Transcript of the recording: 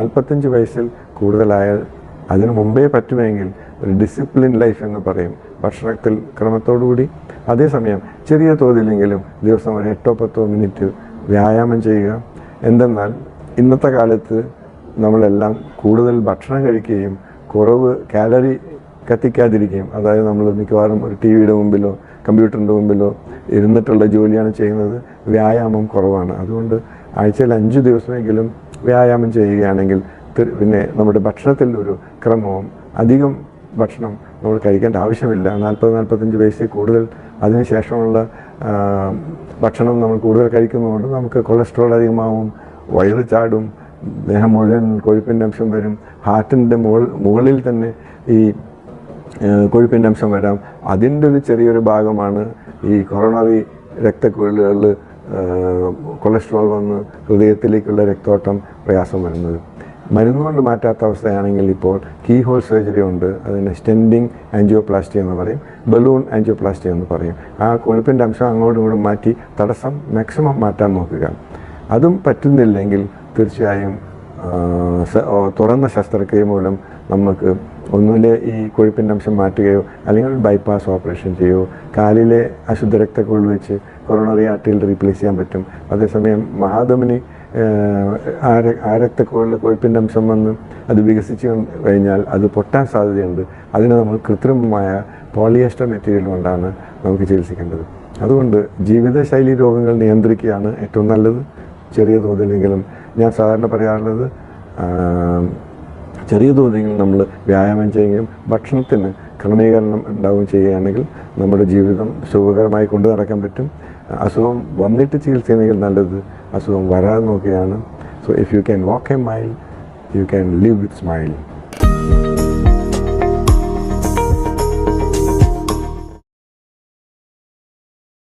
നാൽപ്പത്തഞ്ച് വയസ്സിൽ കൂടുതലായാൽ അതിനു മുമ്പേ പറ്റുമെങ്കിൽ ഒരു ഡിസിപ്ലിൻ ലൈഫ് എന്ന് പറയും. ഭക്ഷണത്തിൽ ക്രമത്തോടുകൂടി. അതേസമയം ചെറിയ തോതിലെങ്കിലും ദിവസം ഒരു എട്ടോ പത്തോ മിനിറ്റ് വ്യായാമം ചെയ്യുക. എന്തെന്നാൽ ഇന്നത്തെ കാലത്ത് നമ്മളെല്ലാം കൂടുതൽ ഭക്ഷണം കഴിക്കുകയും കുറവ് കാലറി കത്തിക്കാതിരിക്കുകയും അതായത് നമ്മൾ മിക്കവാറും ഒരു ടി വിയുടെ മുമ്പിലോ കമ്പ്യൂട്ടറിന്റെ മുമ്പിലോ ഇരുന്നിട്ടുള്ള ജോലിയാണ് ചെയ്യുന്നത്. വ്യായാമം കുറവാണ്. അതുകൊണ്ട് ആഴ്ചയിൽ അഞ്ച് ദിവസമെങ്കിലും വ്യായാമം ചെയ്യുകയാണെങ്കിൽ പിന്നെ നമ്മുടെ ഭക്ഷണത്തിൽ ഒരു ക്രമവും അധികം ഭക്ഷണം നമ്മൾ കഴിക്കേണ്ട ആവശ്യമില്ല. നാൽപ്പത് നാൽപ്പത്തഞ്ച് വയസ്സിൽ കൂടുതൽ അതിനുശേഷമുള്ള ഭക്ഷണം നമ്മൾ കൂടുതൽ കഴിക്കുന്നതുകൊണ്ട് നമുക്ക് കൊളസ്ട്രോൾ അധികമാവും വയറ് ചാടും ദേഹം മുഴുവൻ കൊഴുപ്പിന്റെ അംശം വരും ഹാർട്ടിന്റെ മുകളിൽ തന്നെ ഈ കൊഴുപ്പിന്റെ അംശം വരാം. അതിന്റെ ഒരു ചെറിയൊരു ഭാഗമാണ് ഈ കൊറോണറി രക്തക്കുഴലുകളിൽ കൊളസ്ട്രോൾ വന്ന് ഹൃദയത്തിലേക്കുള്ള രക്തോട്ടം പ്രയാസം വരുന്നത്. മരുന്ന് കൊണ്ട് മാറ്റാത്ത അവസ്ഥയാണെങ്കിൽ ഇപ്പോൾ കീ ഹോൾ സർജറി ഉണ്ട്. അതിന് സ്റ്റെൻഡിങ് ആൻജിയോപ്ലാസ്റ്റി എന്ന് പറയും ബലൂൺ ആൻജിയോപ്ലാസ്റ്റി എന്ന് പറയും. ആ കൊഴുപ്പിന്റെ അംശം അങ്ങോട്ടും ഇങ്ങോട്ടും മാറ്റി തടസ്സം മാക്സിമം മാറ്റാൻ നോക്കുക. അതും പറ്റുന്നില്ലെങ്കിൽ തീർച്ചയായും തുറന്ന ശസ്ത്രക്രിയ മൂലം നമുക്ക് ഒന്നുമില്ലേ ഈ കൊഴുപ്പിന്റെ അംശം മാറ്റുകയോ അല്ലെങ്കിൽ ബൈപ്പാസ് ഓപ്പറേഷൻ ചെയ്യുകയോ കാലിലെ അശുദ്ധ രക്തക്കുഴൽ വെച്ച് കൊറോണറി ആർട്ടിയിൽ റീപ്ലേസ് ചെയ്യാൻ പറ്റും. അതേസമയം മഹാധമനി ആ രക്തക്കുഴലിൽ കൊഴുപ്പിന്റെ അംശം വന്ന് അത് വികസിച്ച് കഴിഞ്ഞാൽ അത് പൊട്ടാൻ സാധ്യതയുണ്ട്. അതിന് നമ്മൾ കൃത്രിമമായ പോളിയസ്റ്റർ മെറ്റീരിയൽ കൊണ്ടാണ് നമുക്ക് ചികിത്സിക്കേണ്ടത്. അതുകൊണ്ട് ജീവിതശൈലി രോഗങ്ങൾ നിയന്ത്രിക്കുകയാണ് ഏറ്റവും നല്ലത്. ചെറിയ തോതിലെങ്കിലും ഞാൻ സാധാരണ പറയാറുള്ളത് ചെറിയ തോതിലെങ്കിലും നമ്മൾ വ്യായാമം ചെയ്യുകയും ഭക്ഷണത്തിന് ക്രമീകരണം ഉണ്ടാവുകയും ചെയ്യുകയാണെങ്കിൽ നമ്മുടെ ജീവിതം സുഖകരമായി കൊണ്ടു നടക്കാൻ പറ്റും. അസുഖം വന്നിട്ട് ചികിത്സയെങ്കിൽ നല്ലത്. അസുഖം വരാതെ നോക്കുകയാണ്. So if you can walk a mile you can live with smile